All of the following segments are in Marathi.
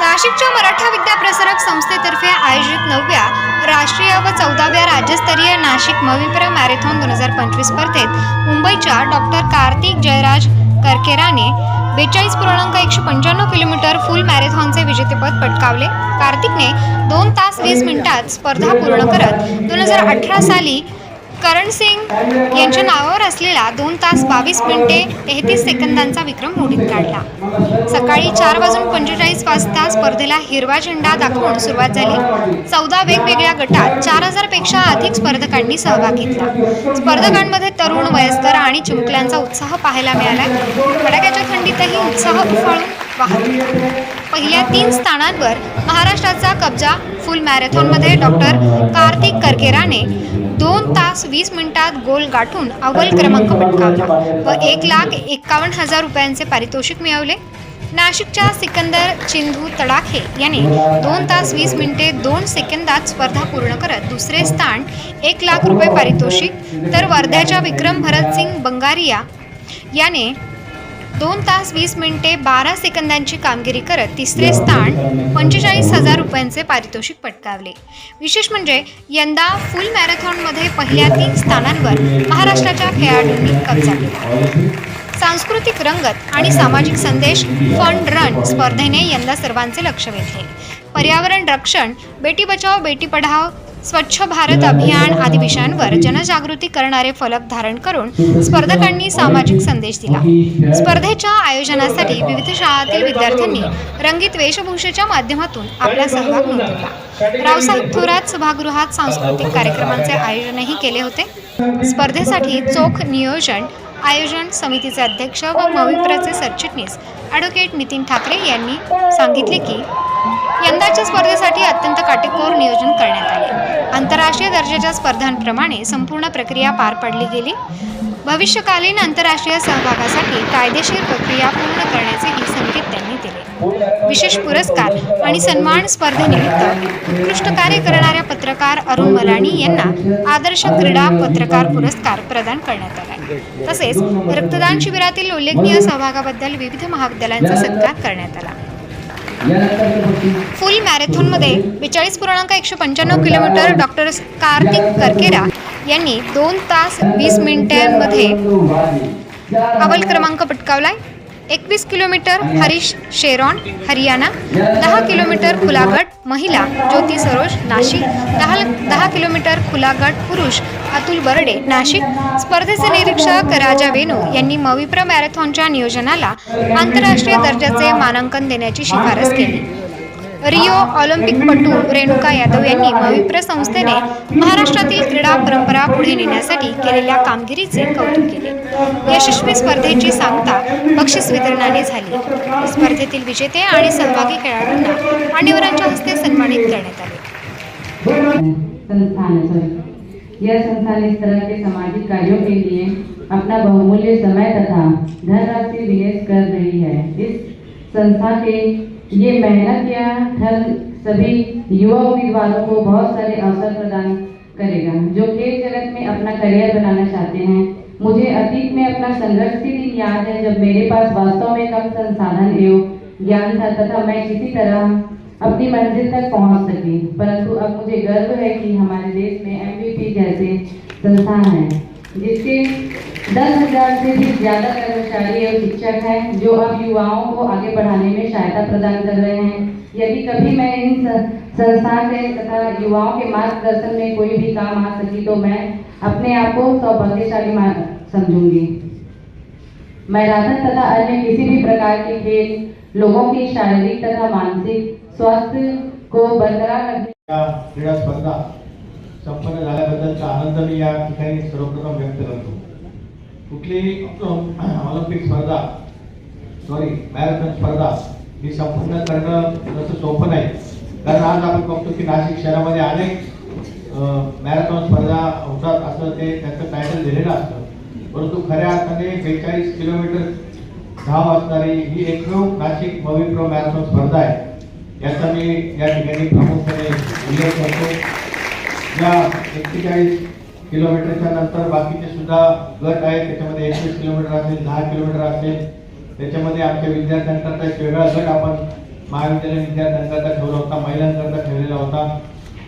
नाशिकच्या मराठा विद्या प्रसारक संस्थेतर्फे आयोजित नवव्या राष्ट्रीय व चौदाव्या राज्यस्तरीय नाशिक मविप्र मॅरेथॉन दोन हजार पंचवीस स्पर्धेत मुंबईच्या डॉक्टर कार्तिक जयराज करकेराने बेचाळीस पूर्णांक एकशे पंच्याण्णव किलोमीटर फुल मॅरेथॉनचे विजेतेपद पटकावले. कार्तिकने दोन तास वीस मिनिटात स्पर्धा पूर्ण करत दोन हजार अठरा साली करण सिंग यांच्या नावावर असलेला दोन तास बावीस मिनिटे तेहतीस सेकंदांचा विक्रम मोडीत काढला. सकाळी चार वाजून पंचेचाळीस वाजता स्पर्धेला हिरवा झेंडा दाखवून सुरुवात झाली. चौदा वेगवेगळ्या गटात चार हजारपेक्षा अधिक स्पर्धकांनी सहभाग घेतला. स्पर्धकांमध्ये तरुण वयस्कर आणि चिमुकल्यांचा उत्साह पाहायला मिळाला. फटाक्याच्या थंडीतही उत्साह उफाळून वाहत पहिल्या तीन स्थानांवर महाराष्ट्राचा कब्जा फुल मॅरेथॉनमध्ये डॉक्टर कार्तिक करकेराने दोन तास वीस मिनिटात गोल गाठून अव्वल क्रमांक पटकावला व एक लाख एकावन्न हजार रुपयांचे पारितोषिक मिळवले. नाशिकच्या सिकंदर चिंधू तडाखे याने दोन तास वीस मिनिटे दोन सेकंदात स्पर्धा पूर्ण करत दुसरे स्थान एक लाख रुपये पारितोषिक तर वर्ध्याच्या विक्रम भरतसिंग बंगारिया याने दोन तास वीस मिनिटे बारा सेकंदांची कामगिरी करत तिसरे स्थान पंचेचाळीस हजार रुपयांचे पारितोषिक पटकावले. विशेष म्हणजे यंदा फुल मॅरेथॉनमध्ये पहिल्या तीन स्थानांवर महाराष्ट्राच्या खेळाडूंनी कब्जा केला. सांस्कृतिक रंगत आणि सामाजिक संदेश फंड रन स्पर्धेने यंदा सर्वांचे लक्ष वेधले. पर्यावरण रक्षण बेटी बचाव बेटी पढाव स्वच्छ भारत अभियान आदी विषयांवर जनजागृती करणारे फलक धारण करून स्पर्धकांनी सामाजिक संदेश दिला. स्पर्धेच्या आयोजनासाठी विविध शाळातील विद्यार्थ्यांनी रंगीत वेशभूषेच्या माध्यमातून आपला सहभाग नोंदवला. रावसाहेब थोरात सभागृहात सांस्कृतिक कार्यक्रमांचे आयोजनही केले होते. स्पर्धेसाठी चोख नियोजन आयोजन समितीचे अध्यक्ष व मविप्रचे सरचिटणीस ॲडव्होकेट नितीन ठाकरे यांनी सांगितले की यंदाच्या स्पर्धेसाठी अत्यंत काटेकोर नियोजन करण्यात आले. आंतरराष्ट्रीय दर्जाच्या स्पर्धांप्रमाणे संपूर्ण प्रक्रिया पार पाडली गेली. भविष्यकालीन आंतरराष्ट्रीय सहभागासाठी कायदेशीर प्रक्रिया पूर्ण करण्याचेही संकेत त्यांनी दिले. विशेष पुरस्कार आणि सन्मान स्पर्धेनिमित्त उत्कृष्ट कार्य करणाऱ्या पत्रकार अरुण मलाणी यांना आदर्श क्रीडा पत्रकार पुरस्कार प्रदान करण्यात आला. तसेच रक्तदान शिबिरातील उल्लेखनीय सहभागाबद्दल विविध महाविद्यालयांचा सत्कार करण्यात आला. फुल मॅरेथॉनमध्ये बेचाळीस पूर्णांक एकशे पंच्याण्णव किलोमीटर डॉक्टर कार्तिक करकेरा यांनी दोन तास वीस मिनिटांमध्ये अव्वल क्रमांक पटकावलाय. एकवीस किलोमीटर हरीश शेरॉन हरियाणा दहा किलोमीटर खुलागट महिला ज्योती सरोज नाशिक दहा दहा किलोमीटर खुलागट पुरुष अतुल बर्डे नाशिक. स्पर्धेचे निरीक्षक राजा वेणू यांनी मविप्र मॅरेथॉनच्या नियोजनाला आंतरराष्ट्रीय दर्जाचे मानांकन देण्याची शिफारस केली. रिओ ऑलिम्पिकपटू रेणुका यादव यांनी मविप्र संस्थेने महाराष्ट्रातील क्रीडा परंपरा पुढे नेण्यासाठी केलेल्या कामगिरीचे कौतुक केले. यशस्वी स्पर्धेची सांगता बक्षीस वितरणाने झाली. स्पर्धेतील विजेते आणि सहभागी खेळाडूंना मान्यवरांच्या हस्ते सन्मानित करण्यात आले. यह संस्थान इस तरह के सामाजिक कार्यों के लिए अपना बहुमूल्य समय तथा धनराशि निवेश कर रही है इस संस्था के ये मेहनत या फल सभी युवा उम्मीदवारों को बहुत सारे अवसर प्रदान करेगा, जो खेल जगत में अपना करियर बनाना चाहते हैं। मुझे अतीत में अपना संघर्ष के दिन याद है, जब मेरे पास वास्तव में कम संसाधन एवं ज्ञान था तथा मैं किसी तरह अपनी मंजिल तक पहुँच सकी। परंतु अब मुझे गर्व है कि हमारे देश में एमवीपी जैसे संस्थान हैं। जिसके दस हज़ार से भी ज़्यादा कर्मचारी और शिक्षक हैं, जो अब युवाओं को आगे बढ़ाने में सहायता प्रदान कर रहे हैं। यदि कभी मैं इन संस्थान से तथा युवाओं के मार्गदर्शन में कोई भी काम आ सकी तो मैं अपने आप को सौभाग्यशाली समझूँगी। मैराथन तथा अन्य किसी भी प्रकार के खेल, लोगों की शारीरिक तथा मानसिक स्वास्थ्य को बरकरार रखने स्पर्धा संपन्न झाल्याबद्दलचा आनंद मी या ठिकाणी सर्वप्रथम व्यक्त करतो. कुठलीही ऑलिम्पिक स्पर्धा सॉरी मॅरेथॉन स्पर्धा ही संपन्न करणं तसं सोपं नाही. कारण आज आपण बघतो की नाशिक शहरामध्ये अनेक मॅरेथॉन स्पर्धा होतात असं ते त्याचं टायटल दिलेलं असतं. परंतु खऱ्या अर्थाने बेचाळीस किलोमीटर धाव असणारी ही एकमेव नाशिक मविप्रो मॅरेथॉन स्पर्धा आहे. याचा मी या ठिकाणी प्रामुख्याने उल्लेख करतो. या एक्केचाळीस किलोमीटरच्या नंतर बाकीचे सुद्धा गट आहेत. त्याच्यामध्ये एकवीस किलोमीटर असेल दहा किलोमीटर असेल. त्याच्यामध्ये आमच्या विद्यार्थ्यांकरता एक वेगळा गट आपण महाविद्यालयीन विद्यार्थ्यांकरता ठेवला होता महिलांकरता ठेवलेला होता.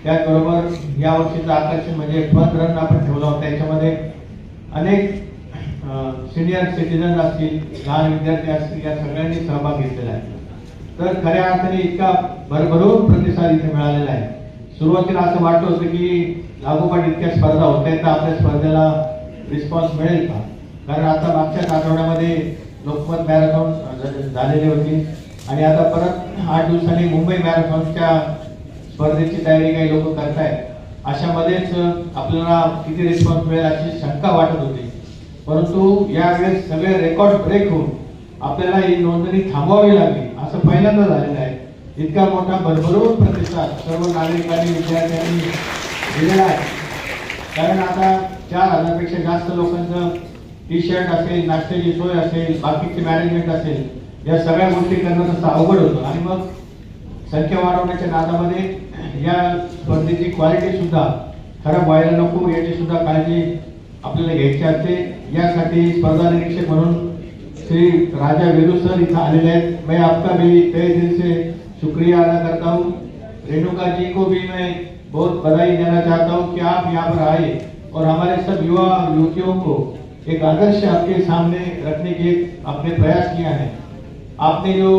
त्याचबरोबर या वर्षीचं आकर्षण म्हणजे फन रन आपण ठेवला होता. याच्यामध्ये अनेक सिनियर सिटीजन असतील लहान विद्यार्थी असतील या सगळ्यांनी सहभाग घेतलेला आहे. तर खऱ्या अर्थाने इतका भरभरून प्रतिसाद इथे मिळालेला आहे. सुरुवातीला असं वाटलं होतं की लागोपाठ इतक्या स्पर्धा होत आहेत तर आपल्या स्पर्धेला रिस्पॉन्स मिळेल का? कारण आता मागच्याच आठवड्यामध्ये लोकमत मॅरेथॉन झालेली होती. आणि आता परत आठ दिवसांनी मुंबई मॅरेथॉनच्या स्पर्धेची तयारी काही लोक करतायत. अशामध्येच आपल्याला किती रिस्पॉन्स मिळेल अशी शंका वाटत होती. परंतु यावेळेस सगळे रेकॉर्ड ब्रेक होऊन आपल्याला ही नोंदणी थांबवावी लागली असं पहिल्यांदा झालेलं आहे. इतका मोठा भरभरून प्रतिसाद सर्व नागरिकांनी विद्यार्थ्यांनी दिलेला आहे. कारण आता चार हजारपेक्षा जास्त लोकांचं टी शर्ट असेल नाश्त्याची सोय असेल बाकीचे मॅनेजमेंट असेल या सगळ्या गोष्टी करणं तसं अवघड होतं. आणि मग संख्या वाढवण्याच्या नादामध्ये या स्पर्धेची क्वालिटी सुद्धा खराब व्हायला नको याची सुद्धा काळजी आपल्याला घ्यायची असते. यासाठी स्पर्धा निरीक्षक म्हणून श्री राजा वेलू सर इथं आलेले आहेत. मैं आपका भी तय दिल से शुक्रिया अदा करता हूँ। रेणुका जी को भी मैं बहुत बधाई देना चाहता हूँ कि आप यहाँ पर आए और हमारे सब युवा युवतियों को एक आदर्श आपके सामने रखने के आपने प्रयास किया है। आपने जो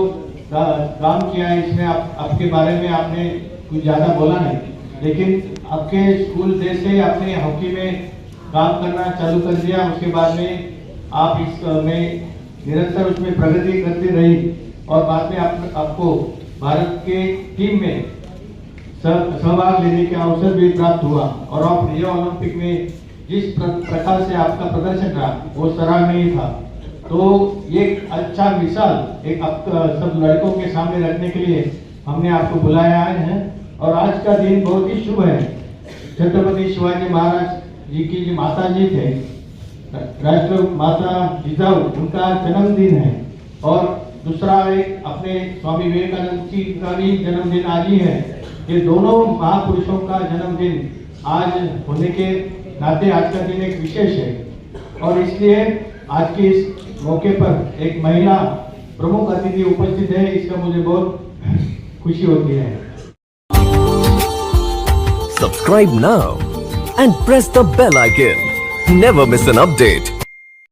काम किया है इसमें आप, आपके बारे में आपने कुछ ज़्यादा बोला नहीं। लेकिन आपके स्कूल डेज़ से आपने हॉकी में काम करना चालू कर दिया। उसके बाद में आप इस में निरंतर उसमें प्रगति करती रही और बाद में आप, आपको भारत के टीम में सहभाग लेने के अवसर भी प्राप्त हुआ। और आप रियो ओलंपिक में जिस प्रकार से आपका प्रदर्शन रहा, वो सराहनीय था। तो एक अच्छा मिसाल, एक सब लड़कों के सामने रखने के लिए हमने आपको बुलाया है। और आज का दिन बहुत ही शुभ है। छत्रपति शिवाजी महाराज जी की जो माता जी थे, राष्ट्र माता जिजाऊ उनका जन्मदिन है। और दूसरा एक अपने स्वामी विवेकानंद जी का भी जन्मदिन आज ही है ये दोनों महापुरुषों का जन्मदिन आज होने के नाते आज का दिन एक विशेष है और इसलिए आज के इस मौके पर एक महिला प्रमुख अतिथि उपस्थित है, इसका मुझे बहुत खुशी होती है Subscribe now and press the bell icon. Never miss an update.